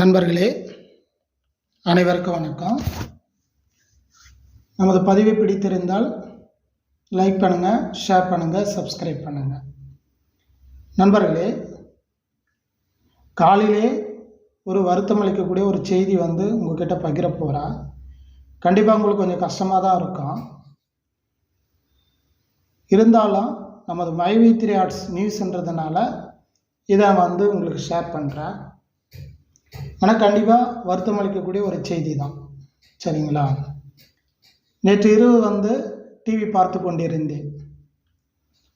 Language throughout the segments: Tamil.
நண்பர்களே அனைவருக்கும் வணக்கம். நமது பதிவை பிடித்திருந்தால் லைக் பண்ணுங்கள் ஷேர் பண்ணுங்கள் சப்ஸ்கிரைப் பண்ணுங்கள் நண்பர்களே காலையிலே ஒரு வருத்தம் அளிக்கக்கூடிய ஒரு செய்தி வந்து உங்ககிட்ட பகிர போகிறா கண்டிப்பாக உங்களுக்கு கொஞ்சம் கஷ்டமாக தான் இருக்கும். இருந்தாலும் நமது மைவி த்ரீ ஆர்ட்ஸ் நியூஸ்ன்றதுனால இதை வந்து உங்களுக்கு ஷேர் பண்ணுறேன் ஆனால் கண்டிப்பாக வருத்தம் அளிக்கக்கூடிய ஒரு செய்தி தான் சரிங்களா? நேற்று இரவு வந்து டிவி பார்த்து கொண்டிருந்தேன்.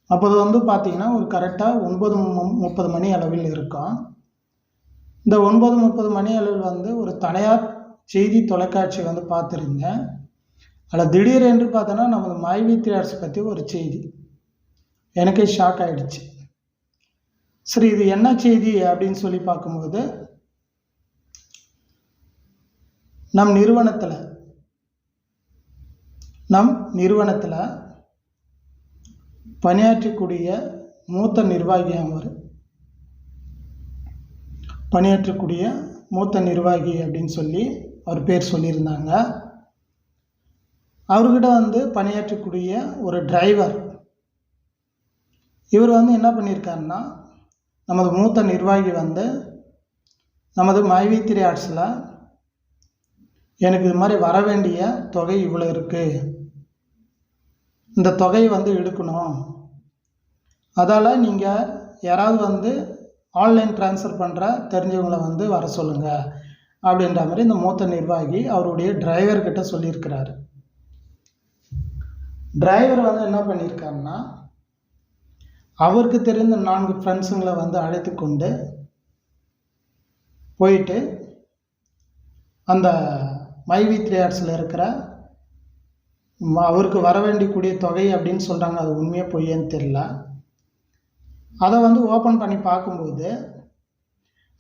அப்போது வந்து பார்த்தீங்கன்னா ஒரு கரெக்டாக ஒன்பது மு- முப்பது மணி அளவில் இருக்கும் இந்த ஒன்பது முப்பது மணி அளவில் வந்து ஒரு தனியார் செய்தி தொலைக்காட்சி வந்து பார்த்துருந்தேன். அதில் திடீரென்று பார்த்தோன்னா நமது மாய்வி த்ரீயார்ஸ் பற்றி ஒரு செய்தி. எனக்கே ஷாக் ஆகிடுச்சு சரி இது என்ன செய்தி அப்படின்னு சொல்லி பார்க்கும்போது நம் நிறுவனத்தில் நம் நிறுவனத்தில் பணியாற்றக்கூடிய மூத்த நிர்வாகி அவர் பணியாற்றக்கூடிய மூத்த நிர்வாகி அப்படின்னு சொல்லி அவர் பேர் சொல்லியிருந்தாங்க. அவர்கிட்ட வந்து பணியாற்றக்கூடிய ஒரு டிரைவர் இவர் வந்து என்ன பண்ணியிருக்காருன்னா நமது மூத்த நிர்வாகி வந்து நமது மைவி த்ரீ ஆர்ட்ஸில் எனக்கு இது மாதிரி வர வேண்டிய தொகை இவ்வளோ இருக்குது இந்த தொகையை வந்து எடுக்கணும். அதால் நீங்கள் யாராவது வந்து ஆன்லைன் ட்ரான்ஸ்ஃபர் பண்ணுற தெரிஞ்சவங்களை வந்து வர சொல்லுங்கள் அப்படின்ற மாதிரி இந்த மூத்த நிர்வாகி அவருடைய டிரைவர்கிட்ட சொல்லியிருக்கிறாரு. டிரைவர் வந்து என்ன பண்ணியிருக்காருன்னா அவருக்கு தெரிந்த நான்கு ஃப்ரெண்ட்ஸுங்களை வந்து அழைத்து கொண்டு போயிட்டு அந்த மைவி த்ரீ ஆர்ட்ஸில் இருக்கிற அவருக்கு வர வேண்டியக்கூடிய தொகை அப்படின்னு சொல்கிறாங்க அது உண்மையாக பொய்யன்னு தெரில அதை வந்து ஓப்பன் பண்ணி பார்க்கும்போது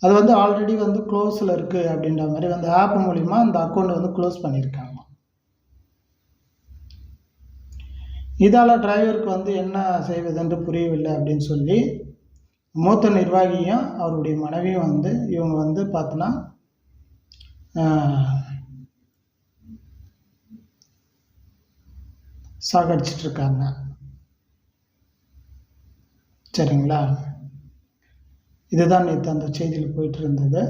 அது வந்து ஆல்ரெடி வந்து க்ளோஸில் இருக்குது அப்படின்ற மாதிரி அந்த ஆப் மூலிமா அந்த அக்கௌண்ட் வந்து க்ளோஸ் பண்ணியிருக்காங்க. இதால் டிரைவருக்கு வந்து என்ன செய்வதென்று புரியவில்லை அப்படின்னு சொல்லி மூத்த நிர்வாகியும் அவருடைய மனைவியும் வந்து இவங்க வந்து பார்த்தோன்னா சாகடிச்சிட்டு இருக்காங்க சரிங்களா? இதுதான் நேற்று அந்த செய்தியில் போயிட்டு இருந்தது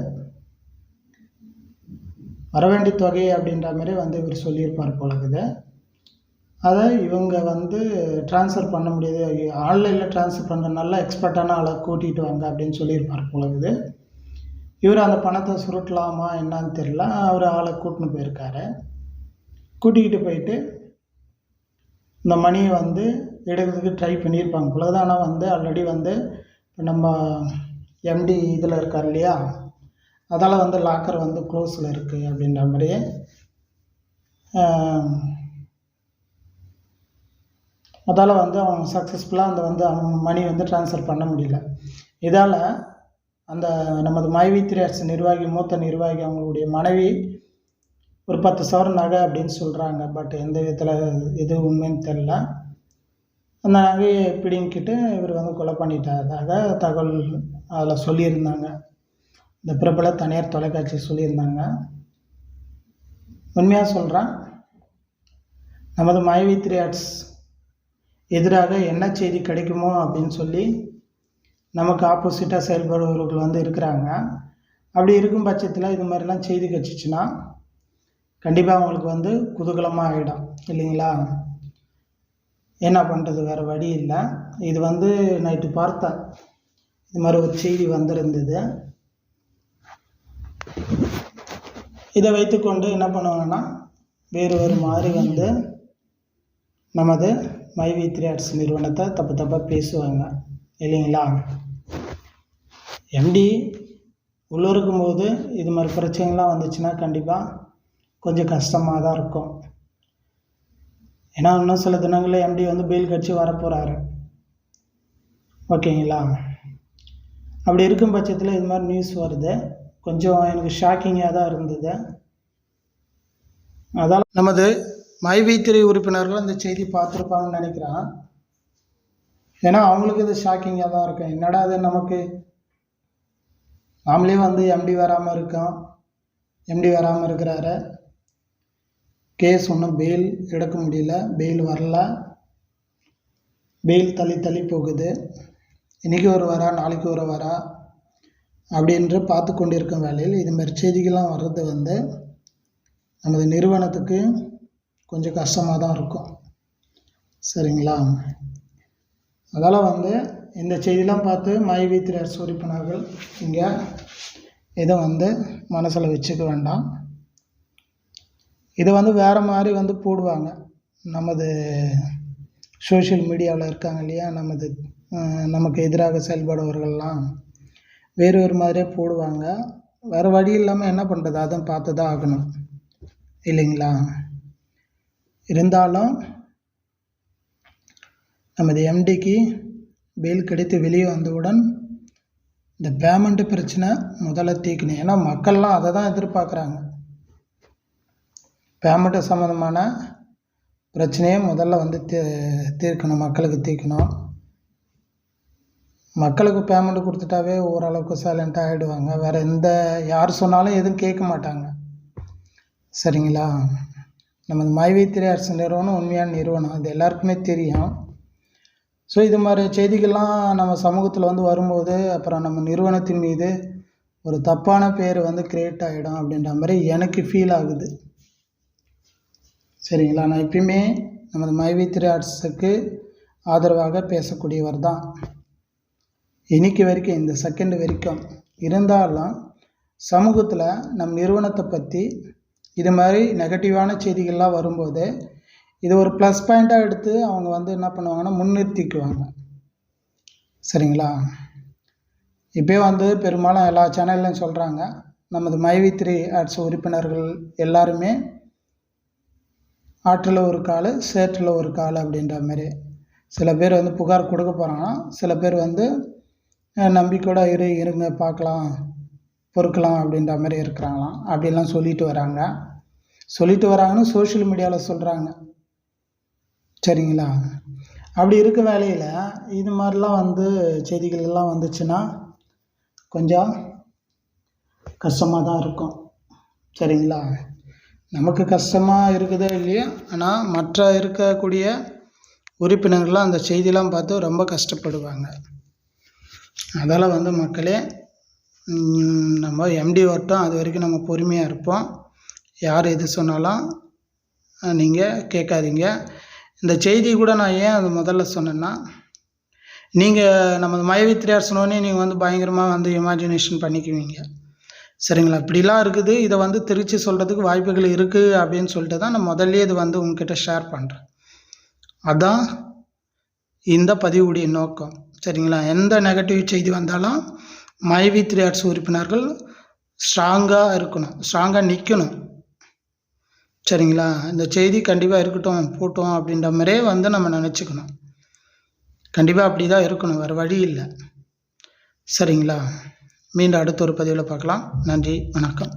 வரவேண்டிய தொகை அப்படின்ற மாதிரி வந்து இவர் சொல்லியிருப்பார் போலக்குது. அதை இவங்க வந்து ட்ரான்ஸ்ஃபர் பண்ண முடியாது. ஆன்லைனில் ட்ரான்ஸ்ஃபர் பண்ணுறதுனால எக்ஸ்பர்ட்டான ஆளை கூட்டிகிட்டு வாங்க அப்படின்னு சொல்லியிருப்பார் இருக்குது இவர் அந்த பணத்தை சுருட்டலாமா என்னான்னு தெரில அவர் ஆளை கூட்டின்னு போயிருக்காரு. கூட்டிக்கிட்டு போயிட்டு இந்த மணியை வந்து எடுக்கிறதுக்கு ட்ரை பண்ணியிருப்பாங்க போல ஆனால் வந்து ஆல்ரெடி வந்து நம்ம எம்டி இதில் இருக்கார் இல்லையா? அதால் வந்து லாக்கர் வந்து க்ளோஸில் இருக்குது அப்படின்ற மாதிரியே அதால் வந்து அவங்க சக்ஸஸ்ஃபுல்லாக அந்த வந்து அவங்க மணி வந்து ட்ரான்ஸ்ஃபர் பண்ண முடியல. இதால் அந்த நமது மைவி த்ரீ நிர்வாகி மூத்த நிர்வாகி அவங்களுடைய மனைவி ஒரு பத்து சவரன் நகை அப்படின்னு சொல்கிறாங்க பட் எந்த விதத்தில் எது உண்மைன்னு தெரில அந்த நகையை பிடிங்கிட்டு இவர் வந்து கொலை பண்ணிட்டதாக தகவல் அதில் சொல்லியிருந்தாங்க. இந்த பிரபல தனியார் தொலைக்காட்சி சொல்லியிருந்தாங்க. உண்மையாக சொல்கிறேன் நமது மைவி த்ரீ ஆர்ட்ஸ் எதிராக என்ன செய்தி கிடைக்குமோ அப்படின்னு சொல்லி நமக்கு ஆப்போசிட்டாக செயல்படுபவர்கள் வந்து இருக்கிறாங்க. அப்படி இருக்கும் பட்சத்தில் இது மாதிரிலாம் செய்தி கிடச்சிச்சின்னா கண்டிப்பாக அவங்களுக்கு வந்து குதூகலமாக ஆகிடும் இல்லைங்களா? என்ன பண்ணுறது வேறு வழி இல்லை. இது வந்து நைட்டு பார்த்தேன். இது மாதிரி ஒரு செய்தி வந்திருந்தது. இதை வைத்துக்கொண்டு என்ன பண்ணுவாங்கன்னா வேறு ஒரு மாதிரி வந்து நமது மைவி த்ரீ ஆர்ட்ஸ் நிறுவனத்தை தப்பு தப்பாக பேசுவாங்க இல்லைங்களா? எம்டி உள்ளூருக்கும் போது இது மாதிரி பிரச்சனைலாம் வந்துச்சுன்னா கண்டிப்பாக கொஞ்சம் கஷ்டமாக தான் இருக்கும். ஏன்னா இன்னும் சில தினங்களில் எம்டி வந்து பெயில் கட்சி வரப்போகிறாரு ஓகேங்களா? அப்படி இருக்கும் பட்சத்தில் இது மாதிரி நியூஸ் வருது. கொஞ்சம் எனக்கு ஷாக்கிங்காக தான் இருந்தது. அதால் நமது மைவித்திரை உறுப்பினர்கள் இந்த செய்தி பார்த்துருப்பாங்கன்னு நினைக்கிறேன். ஏன்னா அவங்களுக்கு இது ஷாக்கிங்காக தான் இருக்கும். என்னடா அது நமக்கு? நாமளே வந்து எம்டி வராமல் இருக்கோம். எம்டி வராமல் இருக்கிறாரு. கேஸ் ஒன்றும் பெயில் எடுக்க முடியல. பெயில் வரல. பெயில் தள்ளி தள்ளி போகுது. இன்றைக்கி ஒரு வரா நாளைக்கு ஒரு வரா அப்படின்று பார்த்து கொண்டிருக்கும் வேலையில் இதுமாதிரி செய்திகள்லாம் வர்றது வந்து நமது நிறுவனத்துக்கு கொஞ்சம் கஷ்டமாக தான் இருக்கும். சரிங்களா? அதால் வந்து இந்த செய்திலாம் பார்த்து மை வி சூரிப்பனார்கள் இங்கே இதை வந்து மனசில் வச்சுக்க வேண்டாம். இதை வந்து வேறு மாதிரி வந்து போடுவாங்க. நமது சோஷியல் மீடியாவில் இருக்காங்க இல்லையா? நமது நமக்கு எதிராக செயல்படுபவர்கள்லாம் வேறு ஒரு மாதிரியே போடுவாங்க. வேறு வழி இல்லாமல் என்ன பண்ணுறது அதை பார்த்து தான் ஆகணும். இல்லைங்களா? இருந்தாலும் நமது எம்டிக்கு பெயில் கிடைத்து வெளியே வந்தவுடன் இந்த பேமெண்ட்டு பிரச்சனை முதல்ல தீக்கணும் ஏன்னா மக்கள்லாம் அதை தான் எதிர்பார்க்குறாங்க. பேமெண்ட்டு சம்மந்தமான பிரச்சனையை முதல்ல வந்து தீ தீர்க்கணும் மக்களுக்கு தீர்க்கணும். மக்களுக்கு பேமெண்ட் கொடுத்துட்டாவே ஓரளவுக்கு சைலண்ட்டாக ஆகிடுவாங்க வேறு எந்த யார் சொன்னாலும் எதுவும் கேட்க மாட்டாங்க. சரிங்களா? நமது மைவைத்திரை அரசு நிறுவனம் உண்மையான நிறுவனம். அது எல்லாருக்குமே தெரியும். ஸோ இது மாதிரி செய்திகள்லாம் நம்ம சமூகத்தில் வந்து வரும்போது அப்புறம் நம்ம நிறுவனத்தின் மீது ஒரு தப்பான பேர் வந்து க்ரியேட் ஆகிடும் அப்படின்ற மாதிரி எனக்கு ஃபீல் ஆகுது. சரிங்களா? நான் எப்பயுமே நமது மைவித்திரை ஆர்ட்ஸுக்கு ஆதரவாக பேசக்கூடியவர் தான். இன்னைக்கு வரைக்கும் இந்த செகண்ட் வரைக்கும் இருந்தாலும் சமூகத்தில் நம் நிறுவனத்தை பற்றி இது மாதிரி நெகட்டிவான செய்திகள்லாம் வரும்போது இது ஒரு ப்ளஸ் பாயிண்ட்டாக எடுத்து அவங்க வந்து என்ன பண்ணுவாங்கன்னா முன்னிறுத்திக்குவாங்க. சரிங்களா? இப்போயே வந்து பெரும்பாலும் எல்லா சேனல்லையும் சொல்கிறாங்க நமது மைவி த்ரீ ஆட்ஸ் உறுப்பினர்கள் எல்லாருமே ஆற்றில் ஒரு கால் சேற்றில் ஒரு கால் அப்படின்ற மாதிரி. சில பேர் வந்து புகார் கொடுக்க போகிறாங்கன்னா சில பேர் வந்து நம்பிக்கையோட இரு இருங்க பார்க்கலாம் பொறுக்கலாம் அப்படின்ற மாதிரி இருக்கிறாங்களாம். அப்படிலாம் சொல்லிட்டு வராங்க. சொல்லிட்டு வராங்கன்னு சோஷியல் மீடியாவில் சொல்கிறாங்க சரிங்களா? அப்படி இருக்க வேலையில் இது மாதிரிலாம் வந்து செய்திகள் எல்லாம் வந்துச்சுன்னா கொஞ்சம் கஷ்டமாக தான் இருக்கும். சரிங்களா? நமக்கு கஷ்டமாக இருக்குதோ இல்லையோ ஆனால் மற்ற இருக்கக்கூடிய உறுப்பினர்கள்லாம் அந்த செய்திலாம் பார்த்து ரொம்ப கஷ்டப்படுவாங்க. அதால் வந்து மக்களே நம்ம எம்டி வரட்டும். அது வரைக்கும் நம்ம பொறுமையாக இருப்போம். யார் எது சொன்னாலும் நீங்கள் கேட்காதீங்க. இந்த செய்தி கூட நான் ஏன் அது முதல்ல சொன்னேன்னா நீங்கள் நமது மயவித்திரியார் சொன்னோடனே நீங்கள் வந்து பயங்கரமாக வந்து இமேஜினேஷன் பண்ணிக்குவீங்க. சரிங்களா? இப்படிலாம் இருக்குது. இதை வந்து திருச்சி சொல்கிறதுக்கு வாய்ப்புகள் இருக்குது அப்படின்னு சொல்லிட்டு தான் நான் முதல்லே இது வந்து உங்ககிட்ட ஷேர் பண்ணுறேன் அதான் இந்த பதிவுடைய நோக்கம். சரிங்களா? எந்த நெகட்டிவ் செய்தி வந்தாலும் மைவி த்ரீ ஆர்ட்ஸ் உறுப்பினர்கள் ஸ்ட்ராங்காக இருக்கணும். ஸ்ட்ராங்காக நிற்கணும் சரிங்களா? இந்த செய்தி கண்டிப்பாக இருக்கட்டும் போட்டோம் அப்படின்ற மாதிரியே வந்து நம்ம நினச்சிக்கணும். கண்டிப்பாக அப்படி தான் இருக்கணும். வேறு வழி இல்லை. சரிங்களா? மீண்டும் அடுத்த ஒரு பதிவில் பார்க்கலாம். நன்றி வணக்கம்.